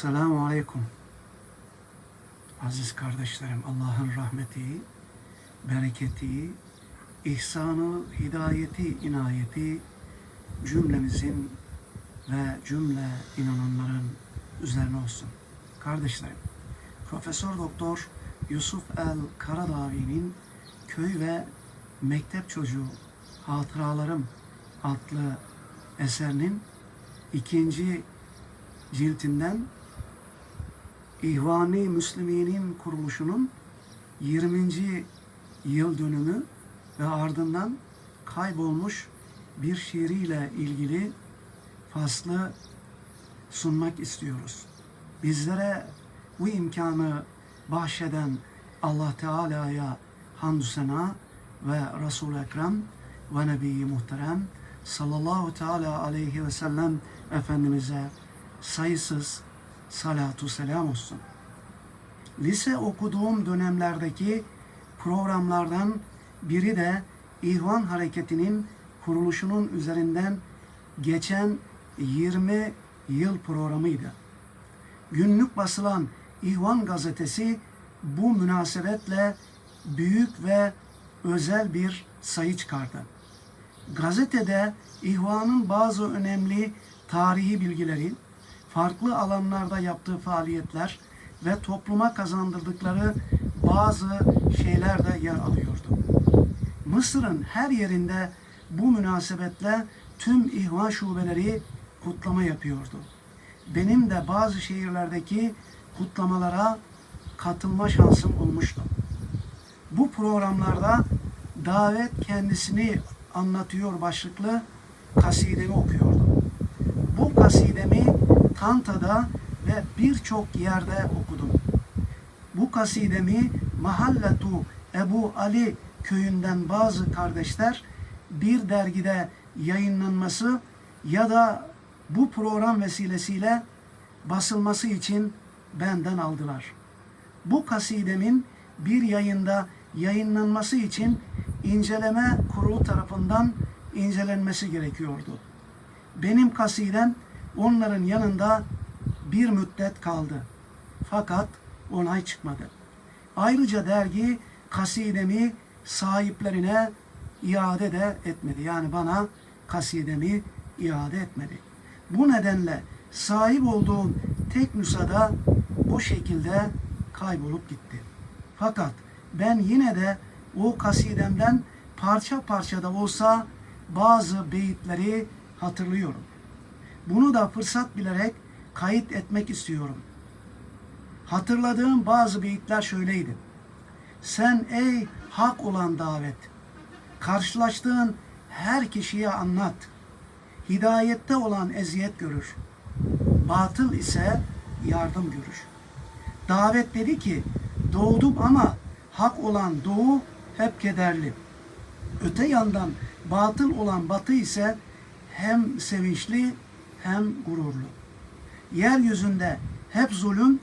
Selamun Aleyküm. Aziz kardeşlerim, Allah'ın rahmeti, bereketi, ihsanı, hidayeti, inayeti cümlemizin ve cümle inananların üzerine olsun. Kardeşlerim, Profesör Doktor Yusuf El Karadavi'nin Köy ve Mektep Çocuğu Hatıralarım adlı eserinin ikinci ciltinden İhvani Müslümin'in kuruluşunun 20. yıl dönümü ve ardından kaybolmuş bir şiiriyle ilgili faslı sunmak istiyoruz. Bizlere bu imkanı bahşeden Allah Teala'ya hamdü sena ve Resul-i Ekrem ve Nebi-i Muhterem sallallahu teala aleyhi ve sellem Efendimiz'e sayısız salatu selam olsun. Lise okuduğum dönemlerdeki programlardan biri de İhvan Hareketi'nin kuruluşunun üzerinden geçen 20 yıl programıydı. Günlük basılan İhvan gazetesi bu münasebetle büyük ve özel bir sayı çıkardı. Gazetede İhvan'ın bazı önemli tarihi bilgileri, farklı alanlarda yaptığı faaliyetler ve topluma kazandırdıkları bazı şeyler de yer alıyordu. Mısır'ın her yerinde bu münasebetle tüm ihvan şubeleri kutlama yapıyordu. Benim de bazı şehirlerdeki kutlamalara katılma şansım olmuştu. Bu programlarda davet kendisini anlatıyor başlıklı kasidemi okuyordum. Bu kasidemi Tanta'da ve birçok yerde okudum. Bu kasidemi Mahalletu Ebu Ali köyünden bazı kardeşler bir dergide yayınlanması ya da bu program vesilesiyle basılması için benden aldılar. Bu kasidemin bir yayında yayınlanması için inceleme kurulu tarafından incelenmesi gerekiyordu. Benim kasidem onların yanında bir müddet kaldı. Fakat onay çıkmadı. Ayrıca dergi kasidemi sahiplerine iade de etmedi. Yani bana kasidemi iade etmedi. Bu nedenle sahip olduğum tek nüshada bu şekilde kaybolup gitti. Fakat ben yine de o kasidemden parça parça da olsa bazı beyitleri hatırlıyorum. Bunu da fırsat bilerek kayıt etmek istiyorum. Hatırladığım bazı beyitler şöyleydi. Sen ey hak olan davet, karşılaştığın her kişiye anlat. Hidayette olan eziyet görür. Batıl ise yardım görür. Davet dedi ki, doğdum ama hak olan doğu hep kederli. Öte yandan batıl olan batı ise hem sevinçli hem gururlu. Yeryüzünde hep zulüm,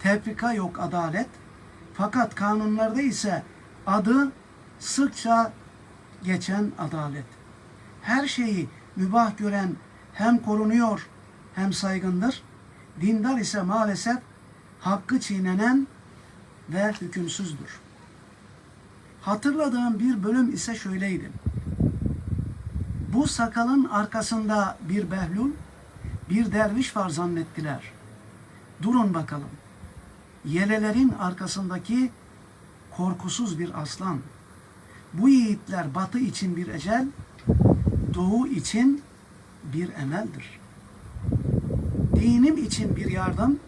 tefrika yok adalet. Fakat kanunlarda ise adı sıkça geçen adalet. Her şeyi mübah gören hem korunuyor hem saygındır. Dindar ise maalesef hakkı çiğnenen ve hükümsüzdür. Hatırladığım bir bölüm ise şöyleydi. Bu sakalın arkasında bir behlul, bir derviş var zannettiler. Durun bakalım. Yelelerin arkasındaki korkusuz bir aslan. Bu yiğitler batı için bir ecel, doğu için bir emeldir. Dinim için bir yardım,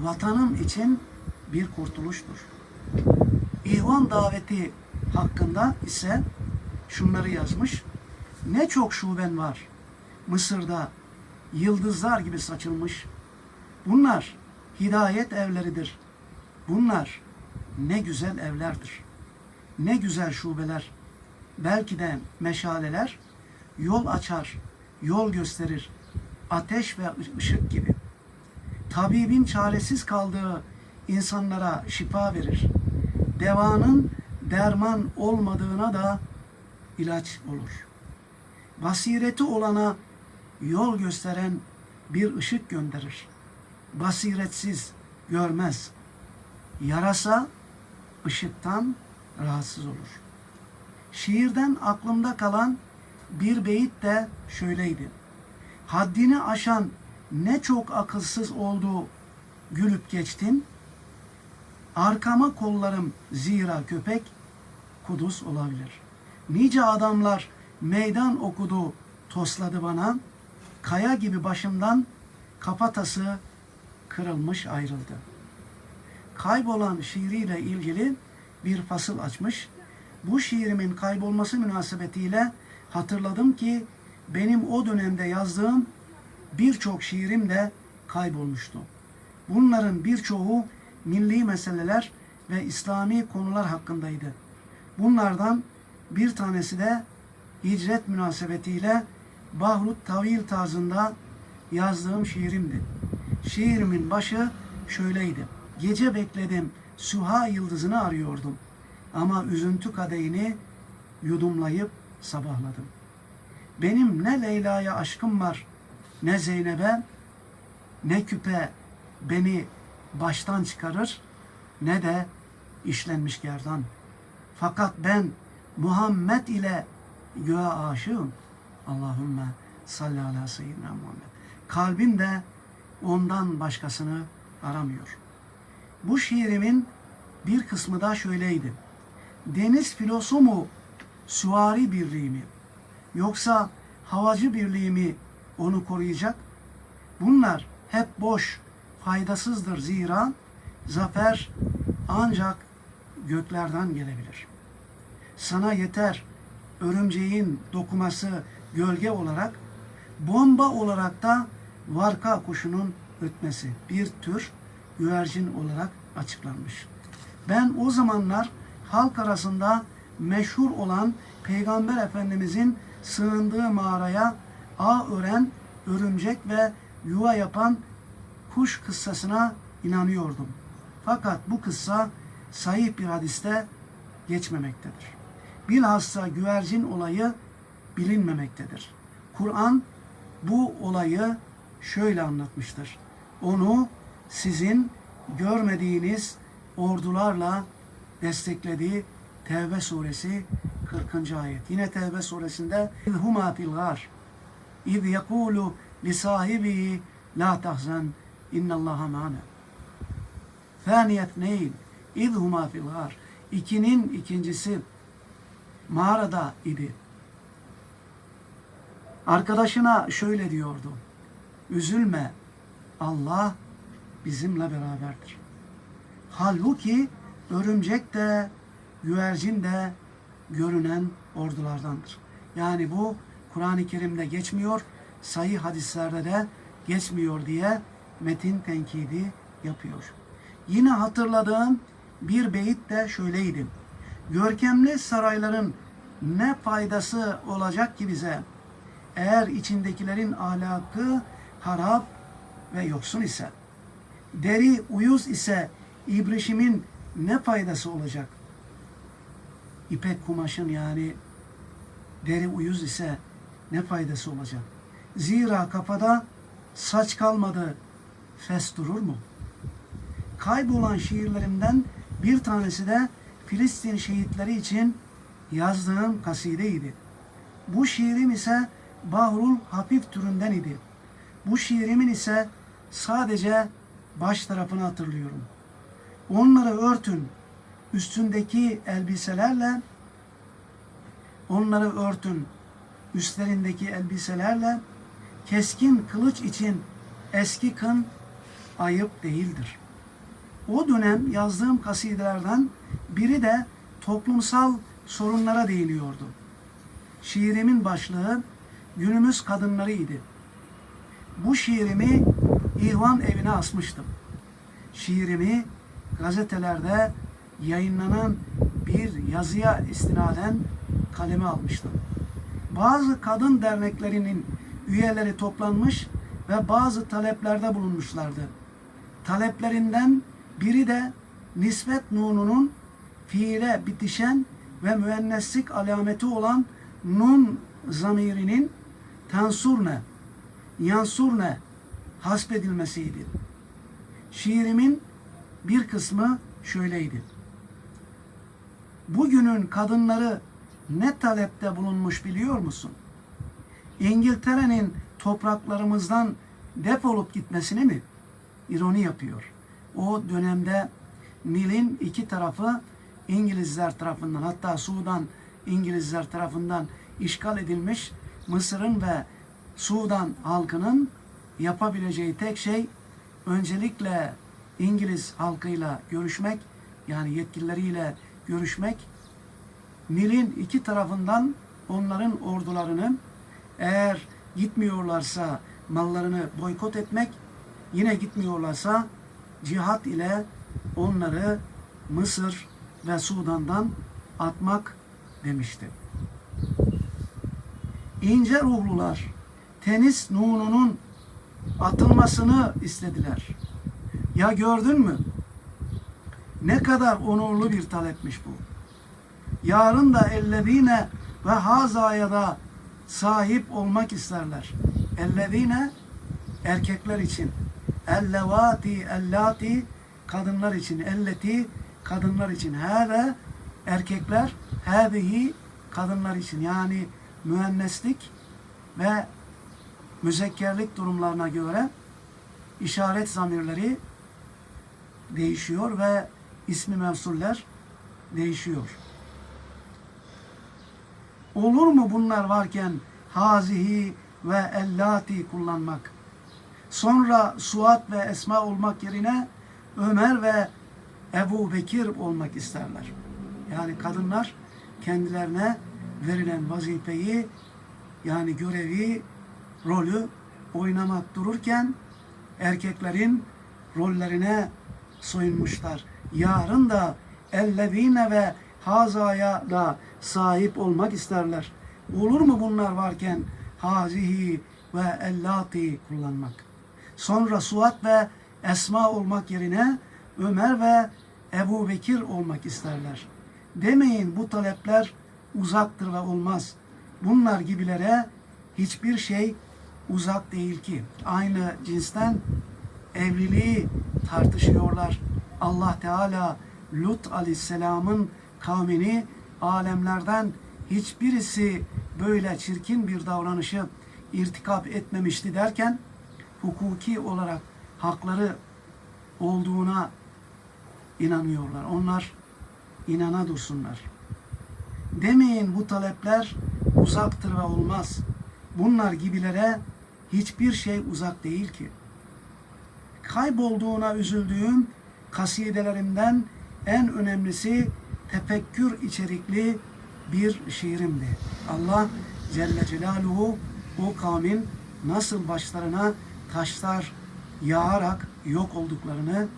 vatanım için bir kurtuluştur. İhvan daveti hakkında ise şunları yazmış. Ne çok şuben var Mısır'da yıldızlar gibi saçılmış. Bunlar hidayet evleridir. Bunlar ne güzel evlerdir. Ne güzel şubeler. Belki de meşaleler yol açar, yol gösterir. Ateş ve ışık gibi. Tabibin çaresiz kaldığı insanlara şifa verir. Devanın derman olmadığına da ilaç olur. Basireti olana yol gösteren bir ışık gönderir. basiretsiz görmez. Yarasa ışıktan rahatsız olur. Şiirden aklımda kalan bir beyit de şöyleydi. Haddini aşan ne çok akılsız oldu gülüp geçtin. Arkama kollarım zira köpek kuduz olabilir. Nice adamlar meydan okudu tosladı bana. Kaya gibi başımdan kafatası kırılmış ayrıldı. Kaybolan şiiriyle ilgili bir fasıl açmış. Bu şiirimin kaybolması münasebetiyle hatırladım ki benim o dönemde yazdığım birçok şiirim de kaybolmuştu. Bunların birçoğu milli meseleler ve İslami konular hakkındaydı. Bunlardan bir tanesi de hicret münasebetiyle Bahrut Tavil tarzında yazdığım şiirimdi. Şiirimin başı şöyleydi. Gece bekledim, Süha yıldızını arıyordum. Ama üzüntü kadehini yudumlayıp sabahladım. Benim ne Leyla'ya aşkım var, ne Zeynep'e, ne küpe beni baştan çıkarır, ne de işlenmiş gerdan. Fakat ben Muhammed ile göğe aşığım. Allahümme salli ala seyyidina Muhammed. Kalbim de ondan başkasını aramıyor. Bu şiirimin bir kısmı da şöyleydi. Deniz filosu mu süvari birliği mi? Yoksa havacı birliği mi onu koruyacak? Bunlar hep boş, faydasızdır zira zafer ancak göklerden gelebilir. Sana yeter örümceğin dokuması gölge olarak, bomba olarak da varka kuşunun ötmesi bir tür güvercin olarak açıklanmış. Ben o zamanlar halk arasında meşhur olan Peygamber Efendimizin sığındığı mağaraya ağ ören, örümcek ve yuva yapan kuş kıssasına inanıyordum. Fakat bu kıssa sahih bir hadiste geçmemektedir. Bilhassa güvercin olayı bilinmemektedir. Kur'an bu olayı şöyle anlatmıştır. Onu sizin görmediğiniz ordularla desteklediği Tevbe suresi 40. ayet. Yine Tevbe suresinde huma fil gar İz yekulu li sahibi la tahzan innallaha ma'ana. Thaniyet neyin? İz huma fil gar. İkinin ikincisi mağarada idi. Arkadaşına şöyle diyordu. Üzülme. Allah bizimle beraberdir. Halbuki örümcek de güvercin de görünen ordulardandır. Yani bu Kur'an-ı Kerim'de geçmiyor, sayı hadislerde de geçmiyor diye metin tenkidi yapıyor. Yine hatırladığım bir beyit de şöyleydi. Görkemli sarayların ne faydası olacak ki bize? Eğer içindekilerin ahlakı harap ve yoksun ise, deri uyuz ise ibrişimin ne faydası olacak? İpek kumaşın yani deri uyuz ise ne faydası olacak? Zira kafada saç kalmadı, fes durur mu? Kaybolan şiirlerimden bir tanesi de Filistin şehitleri için yazdığım kasideydi. Bu şiirim ise Bahrul Hafif türünden idi. Bu şiirimin ise sadece baş tarafını hatırlıyorum. Onları örtün, üstündeki elbiselerle, onları örtün, üstlerindeki elbiselerle, keskin kılıç için eski kın ayıp değildir. O dönem yazdığım kasidelerden biri de toplumsal sorunlara değiniyordu. Şiirimin başlığı günümüz kadınları idi. Bu şiirimi İhvan evine asmıştım. Şiirimi gazetelerde yayınlanan bir yazıya istinaden kaleme almıştım. Bazı kadın derneklerinin üyeleri toplanmış ve bazı taleplerde bulunmuşlardı. Taleplerinden biri de nispet nununun fiile bitişen ve müenneslik alameti olan nun zamirinin tansurne, yansurne hasbedilmesiydi. Şiirimin bir kısmı şöyleydi. Bugünün kadınları ne talepte bulunmuş biliyor musun? İngiltere'nin topraklarımızdan defolup gitmesini mi? İroni yapıyor. O dönemde Nil'in iki tarafı İngilizler tarafından hatta Sudan İngilizler tarafından işgal edilmiş Mısır'ın ve Sudan halkının yapabileceği tek şey öncelikle İngiliz halkıyla görüşmek yani yetkilileriyle görüşmek Nil'in iki tarafından onların ordularını eğer gitmiyorlarsa mallarını boykot etmek yine gitmiyorlarsa cihat ile onları Mısır ve Sudan'dan atmak demişti. İnce ruhlular tenis nununun atılmasını istediler. Ya gördün mü? Ne kadar onurlu bir talepmiş bu. Yarın da ellezine ve hazaya da sahip olmak isterler. Ellezine erkekler için. Ellevati ellati kadınlar için. Elleti kadınlar için. Hâve erkekler hâzihi kadınlar için. Yani müenneslik ve müzekkerlik durumlarına göre işaret zamirleri değişiyor ve ismi mevsuller değişiyor. Olur mu bunlar varken hazihi ve ellati kullanmak? Sonra Suat ve Esma olmak yerine Ömer ve Ebu Bekir olmak isterler. Yani kadınlar kendilerine verilen vazifeyi yani görevi, rolü oynamak dururken erkeklerin rollerine soyunmuşlar. Yarın da ellezine ve hazaya da sahip olmak isterler. Olur mu bunlar varken hazihi ve ellati kullanmak? Sonra Suat ve Esma olmak yerine Ömer ve Ebu Bekir olmak isterler. Demeyin bu talepler uzaktır ve olmaz. Bunlar gibilere hiçbir şey uzak değil ki. Aynı cinsten evliliği tartışıyorlar. Allah Teala Lut aleyhisselamın kavmini alemlerden hiçbirisi böyle çirkin bir davranışı irtikap etmemişti derken hukuki olarak hakları olduğuna inanıyorlar. Onlar inana dursunlar. Demeyin bu talepler uzaktır ve olmaz. Bunlar gibilere hiçbir şey uzak değil ki. Kaybolduğuna üzüldüğüm kasidelerimden en önemlisi tefekkür içerikli bir şiirimdi. Allah Celle Celaluhu o kavmin nasıl başlarına taşlar yağarak yok olduklarını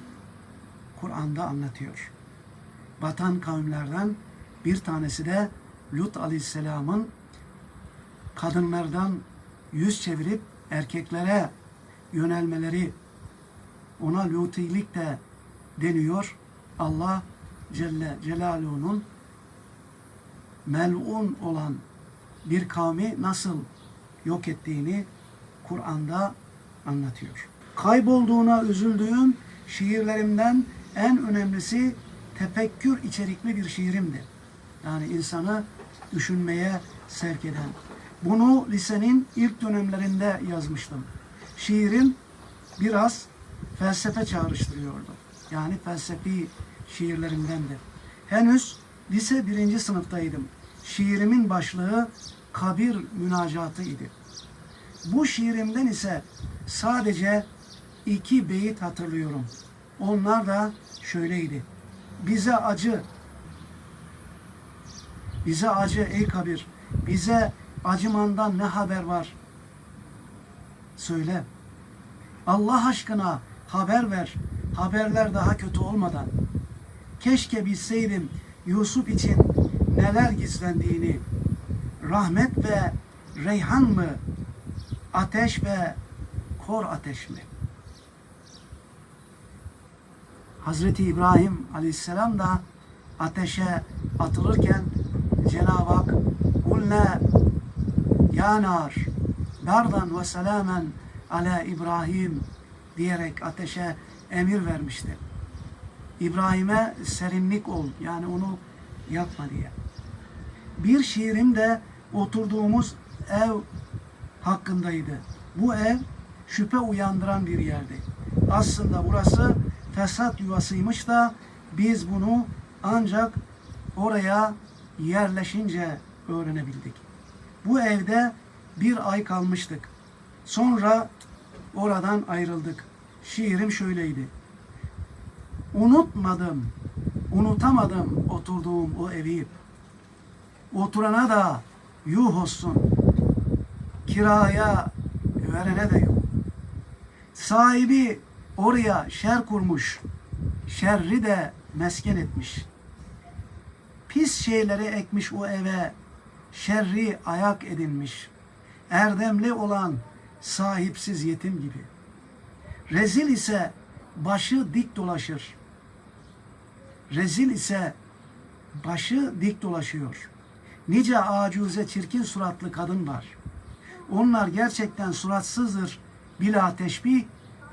Kur'an'da anlatıyor. Batan kavimlerden bir tanesi de Lut Aleyhisselam'ın kadınlardan yüz çevirip erkeklere yönelmeleri ona lutilik de deniyor. Allah Celle Celaluhu'nun melun olan bir kavmi nasıl yok ettiğini Kur'an'da anlatıyor. Kaybolduğuna üzüldüğüm şiirlerimden en önemlisi tefekkür içerikli bir şiirimdi. Yani insanı düşünmeye sevk eden. Bunu lisenin ilk dönemlerinde yazmıştım. Şiirim biraz felsefe çağrıştırıyordu. Yani felsefi şiirlerimdendi. Henüz lise birinci sınıftaydım. Şiirimin başlığı kabir münacatı idi. Bu şiirimden ise sadece iki beyit hatırlıyorum. Onlar da şöyleydi. Bize acı, bize acı ey kabir, bize acımandan ne haber var? Söyle. Allah aşkına haber ver. Haberler daha kötü olmadan. Keşke bilseydim Yusuf için neler gizlendiğini. Rahmet ve reyhan mı? Ateş ve kor ateş mi? Hazreti İbrahim Aleyhisselam da ateşe atılırken Cenab-ı Hak kulne ya nar berdan ve selamen ala İbrahim diyerek ateşe emir vermişti. İbrahim'e serinlik ol yani onu yapma diye. Bir şiirim de oturduğumuz ev hakkındaydı. Bu ev şüphe uyandıran bir yerdi. Aslında burası fesat yuvasıymış da biz bunu ancak oraya yerleşince öğrenebildik. Bu evde bir ay kalmıştık. Sonra oradan ayrıldık. Şiirim şöyleydi. Unutmadım, unutamadım oturduğum o evi. Oturana da yuh olsun, kiraya verene de yok. Sahibi oraya şer kurmuş, şerri de mesken etmiş. Pis şeyleri ekmiş o eve, şerri ayak edinmiş. Erdemli olan sahipsiz yetim gibi. Rezil ise başı dik dolaşır. Rezil ise başı dik dolaşıyor. Nice acuze çirkin suratlı kadın var. Onlar gerçekten suratsızdır. Bila teşbih,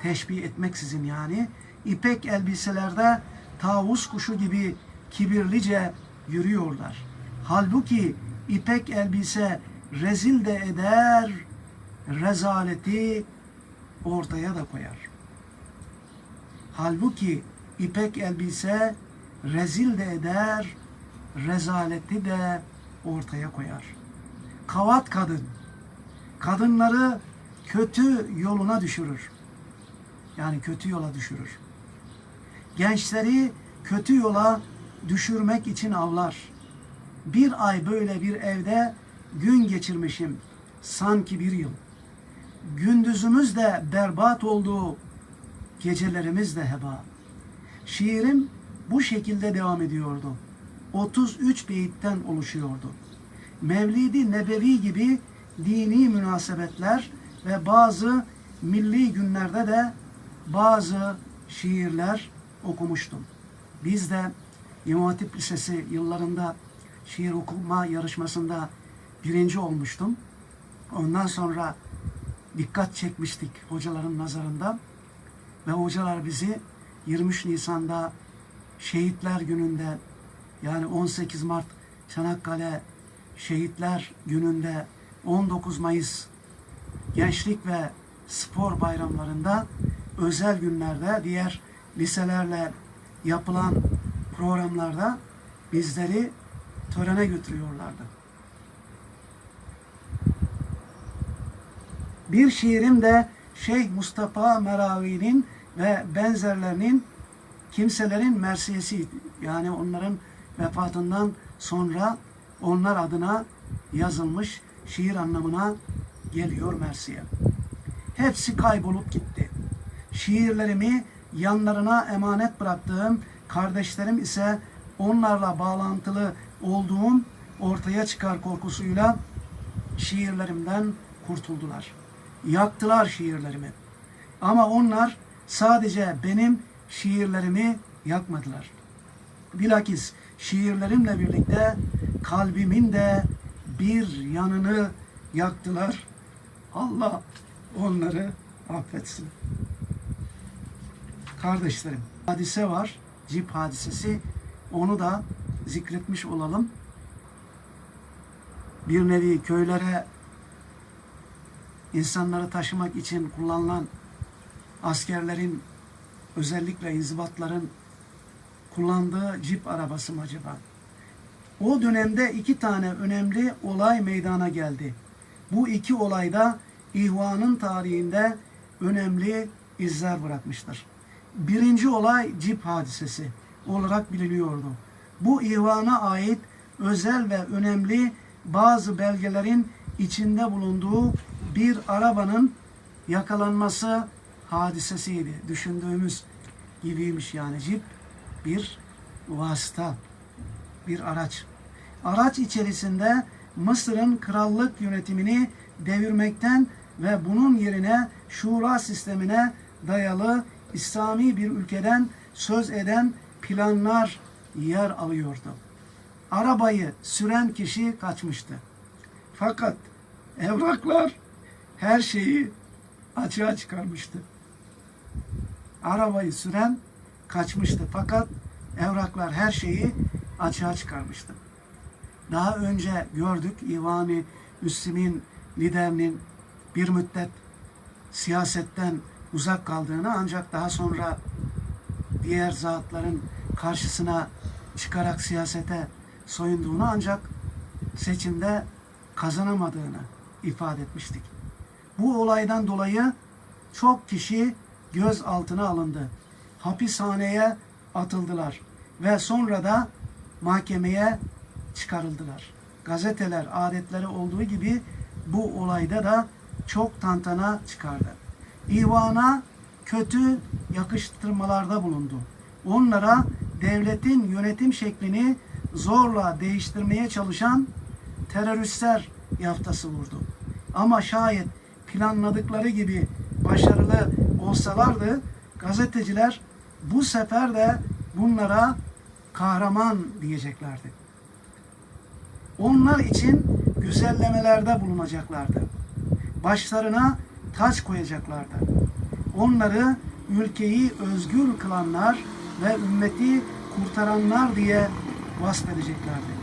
teşbih etmeksizin yani. İpek elbiselerde tavus kuşu gibi kibirlice yürüyorlar. Halbuki ipek elbise rezil de eder, rezaleti ortaya da koyar. Halbuki ipek elbise rezil de eder, rezaleti de ortaya koyar. Kavat kadın, kadınları kötü yoluna düşürür. Yani kötü yola düşürür. Gençleri kötü yola düşürmek için avlar. Bir ay böyle bir evde gün geçirmişim. Sanki bir yıl. Gündüzümüz de berbat oldu. Gecelerimiz de heba. Şiirim bu şekilde devam ediyordu. 33 beyitten oluşuyordu. Mevlidi Nebevi gibi dini münasebetler ve bazı milli günlerde de bazı şiirler okumuştum. Biz de İmam Hatip Lisesi yıllarında şiir okuma yarışmasında birinci olmuştum. Ondan sonra dikkat çekmiştik hocaların nazarında ve hocalar bizi 23 Nisan'da Şehitler Günü'nde yani 18 Mart Çanakkale Şehitler Günü'nde 19 Mayıs Gençlik ve Spor bayramlarında özel günlerde diğer liselerle yapılan programlarda bizleri törene götürüyorlardı. Bir şiirim de Şeyh Mustafa Meravi'nin ve benzerlerinin kimselerin mersiyesi yani onların vefatından sonra onlar adına yazılmış şiir anlamına geliyor Mersiye. Hepsi kaybolup gitti. Şiirlerimi yanlarına emanet bıraktığım kardeşlerim ise onlarla bağlantılı olduğum ortaya çıkar korkusuyla şiirlerimden kurtuldular. Yaktılar şiirlerimi. Ama onlar sadece benim şiirlerimi yakmadılar. Bilakis şiirlerimle birlikte kalbimin de bir yanını yaktılar. Allah onları affetsin. Kardeşlerim, hadise var. Cip hadisesi. Onu da zikretmiş olalım. Bir nevi köylere insanları taşımak için kullanılan askerlerin özellikle inzibatların kullandığı cip arabası mı acaba? O dönemde iki tane önemli olay meydana geldi. Bu iki olayda İhvan'ın tarihinde önemli izler bırakmıştır. Birinci olay cip hadisesi olarak biliniyordu. Bu İhvan'a ait özel ve önemli bazı belgelerin içinde bulunduğu bir arabanın yakalanması hadisesiydi. Düşündüğümüz gibiymiş yani cip bir vasıta, bir araç. Araç içerisinde Mısır'ın krallık yönetimini devirmekten ve bunun yerine şura sistemine dayalı İslami bir ülkeden söz eden planlar yer alıyordu. Arabayı süren kişi kaçmıştı. Fakat evraklar her şeyi açığa çıkarmıştı. arabayı süren kaçmıştı. Fakat evraklar her şeyi açığa çıkarmıştı. Daha önce gördük İvani Müslim'in liderinin bir müddet siyasetten uzak kaldığını ancak daha sonra diğer zatların karşısına çıkarak siyasete soyunduğunu ancak seçimde kazanamadığını ifade etmiştik. Bu olaydan dolayı çok kişi gözaltına alındı. Hapishaneye atıldılar ve sonra da mahkemeye çıkarıldılar. Gazeteler adetleri olduğu gibi bu olayda da çok tantana çıkardı. İvana kötü yakıştırmalarda bulundu. Onlara devletin yönetim şeklini zorla değiştirmeye çalışan teröristler yaftası vurdu. Ama şayet planladıkları gibi başarılı olsalardı gazeteciler bu sefer de bunlara kahraman diyeceklerdi. Onlar için güzellemelerde bulunacaklardı. Başlarına taç koyacaklardı. Onları ülkeyi özgür kılanlar ve ümmeti kurtaranlar diye vasfedeceklerdi.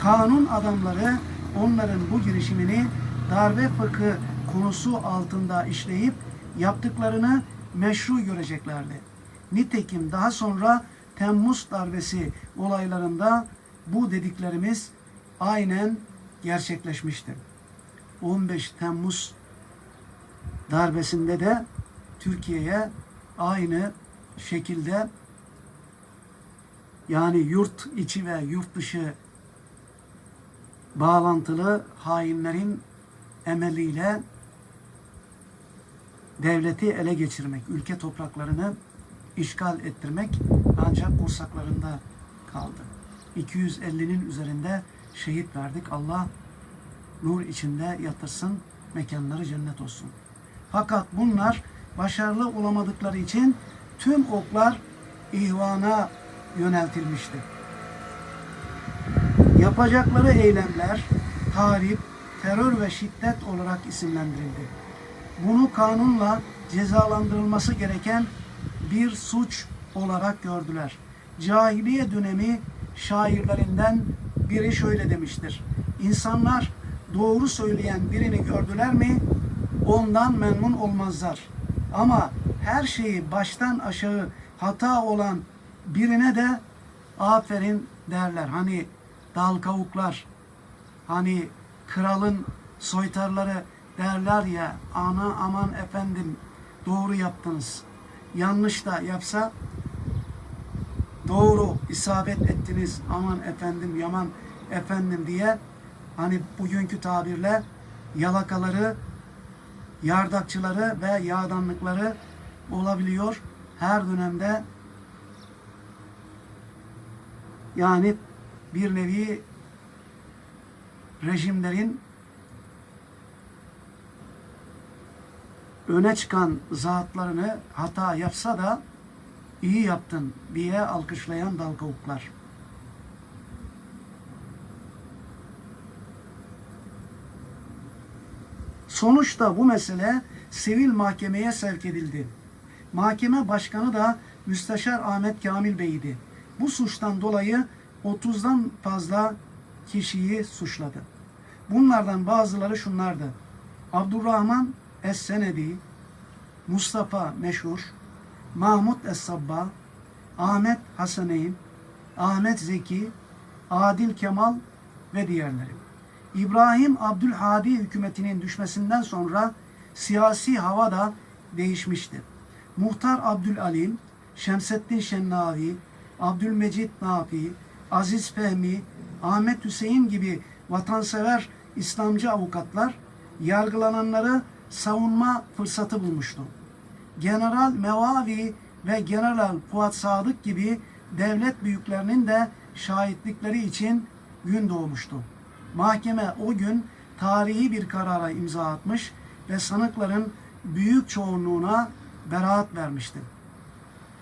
Kanun adamları onların bu girişimini darbe fıkı konusu altında işleyip yaptıklarını meşru göreceklerdi. Nitekim daha sonra Temmuz darbesi olaylarında bu dediklerimiz aynen gerçekleşmişti. 15 Temmuz darbesinde de Türkiye'ye aynı şekilde yani yurt içi ve yurt dışı bağlantılı hainlerin emeliyle devleti ele geçirmek, ülke topraklarını işgal ettirmek ancak kursaklarında kaldı. 250'nin üzerinde şehit verdik. Allah nur içinde yatırsın, mekanları cennet olsun. Fakat bunlar başarılı olamadıkları için tüm oklar ihvana yöneltilmişti. Yapacakları eylemler tahrip, terör ve şiddet olarak isimlendirildi. Bunu kanunla cezalandırılması gereken bir suç olarak gördüler. Cahiliye dönemi şairlerinden biri şöyle demiştir. İnsanlar doğru söyleyen birini gördüler mi ondan memnun olmazlar. Ama her şeyi baştan aşağı hata olan birine de aferin derler. Hani dal kavuklar, hani kralın soytarları derler ya ana aman efendim doğru yaptınız. Yanlış da yapsa doğru isabet ettiniz aman efendim yaman efendim diye hani bugünkü tabirle yalakaları yardakçıları ve yağdanlıkları olabiliyor her dönemde yani bir nevi rejimlerin öne çıkan zatlarını hata yapsa da iyi yaptın diye alkışlayan dalkavuklar. Sonuçta bu mesele sivil mahkemeye sevk edildi. Mahkeme başkanı da Müsteşar Ahmet Kamil Bey'di. Bu suçtan dolayı 30'dan fazla kişiyi suçladı. Bunlardan bazıları şunlardı. Abdurrahman Es-Senedi, Mustafa Meşhur, Mahmut Es-Sabba, Ahmet Hasaneyn, Ahmet Zeki, Adil Kemal ve diğerleri. İbrahim Abdülhadi hükümetinin düşmesinden sonra siyasi hava da değişmişti. Muhtar Abdülalim, Şemseddin Şennavi, Abdülmecit Nafi, Aziz Fehmi, Ahmet Hüseyin gibi vatansever İslamcı avukatlar yargılananları savunma fırsatı bulmuştu. General Mevavi ve General Fuat Sadık gibi devlet büyüklerinin de şahitlikleri için gün doğmuştu. Mahkeme o gün tarihi bir karara imza atmış ve sanıkların büyük çoğunluğuna beraat vermişti.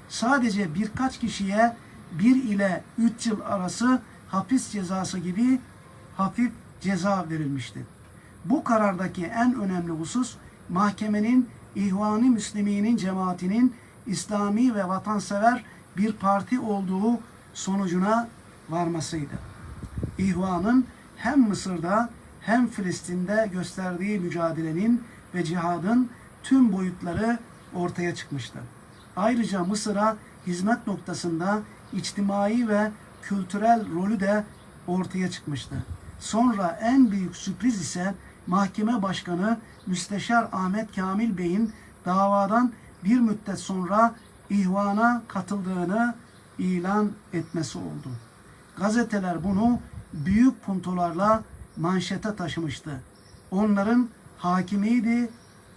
Sadece birkaç kişiye bir ile üç yıl arası hapis cezası gibi hafif ceza verilmişti. Bu karardaki en önemli husus mahkemenin İhvan-ı Müslümin'in cemaatinin İslami ve vatansever bir parti olduğu sonucuna varmasıydı. İhvanın hem Mısır'da hem Filistin'de gösterdiği mücadelenin ve cihadın tüm boyutları ortaya çıkmıştı. Ayrıca Mısır'a hizmet noktasında içtimai ve kültürel rolü de ortaya çıkmıştı. Sonra en büyük sürpriz ise mahkeme başkanı Müsteşar Ahmet Kamil Bey'in davadan bir müddet sonra ihvana katıldığını ilan etmesi oldu. Gazeteler bunu büyük puntolarla manşete taşımıştı. Onların hakimiydi,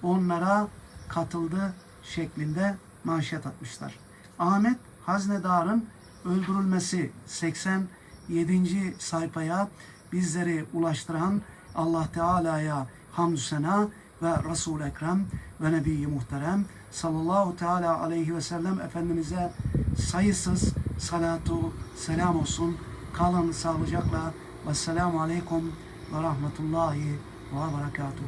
onlara katıldı şeklinde manşet atmışlar. Ahmet Haznedar'ın öldürülmesi 87. sayfaya bizleri ulaştıran Allah Teala'ya hamdü sena ve Resul Ekrem ve Nebi Muhterem sallallahu teala aleyhi ve sellem Efendimiz'e sayısız salatu selam olsun. Kalın sağlıcakla. Vesselamu aleyküm ve rahmetullahi ve berekatuhu.